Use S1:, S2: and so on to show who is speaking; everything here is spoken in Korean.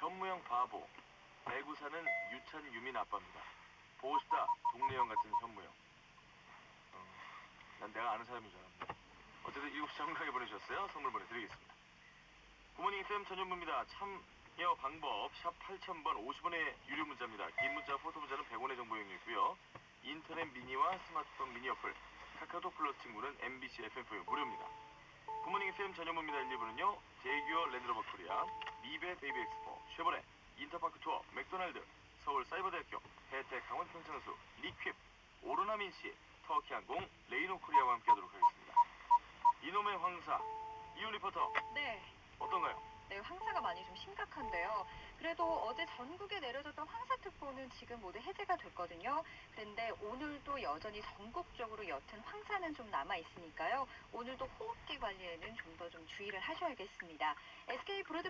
S1: 현무형 바보. 대구 사는 유찬 유민 아빠입니다. 보고 싶다. 동네 형 같은 현무형. 어, 난 내가 아는 사람인 줄 알았네. 어쨌든 7시 정각에 보내주셨어요. 선물 보내드리겠습니다. 부모님 FM 전현무입니다. 참여 방법 샵 8000번 50원의 유료 문자입니다. 긴 문자 포토 문자는 100원의 정보 이용료고요. 인터넷 미니와 스마트폰 미니 어플 카카오톡 플러스 친구는 MBC FM4 무료입니다. 부모님 FM 전현무입니다. 1, 2부는요. 제규어 랜드로버 코리아, 미베 베이비 엑스포, 쉐보레, 인터파크 투어, 맥도날드, 서울 사이버대학교, 혜택 강원 평창수, 리퀴, 오로나민시, 터키항공, 레이노 코리아와 함께하도록 하겠습니다. 이놈의 황사, 이윤 리포터
S2: 네.
S1: 어떤가요?
S2: 네, 황사가 많이 좀 심각한데요. 그래도 어제 전국에 내려졌던 황사특보는 지금 모두 해제가 됐거든요. 그런데 오늘도 여전히 전국적으로 옅은 황사는 좀 남아 있으니까요. 오늘도 호흡기 관리에는 좀 더좀 주의를 하셔야겠습니다. SK 브로드밴드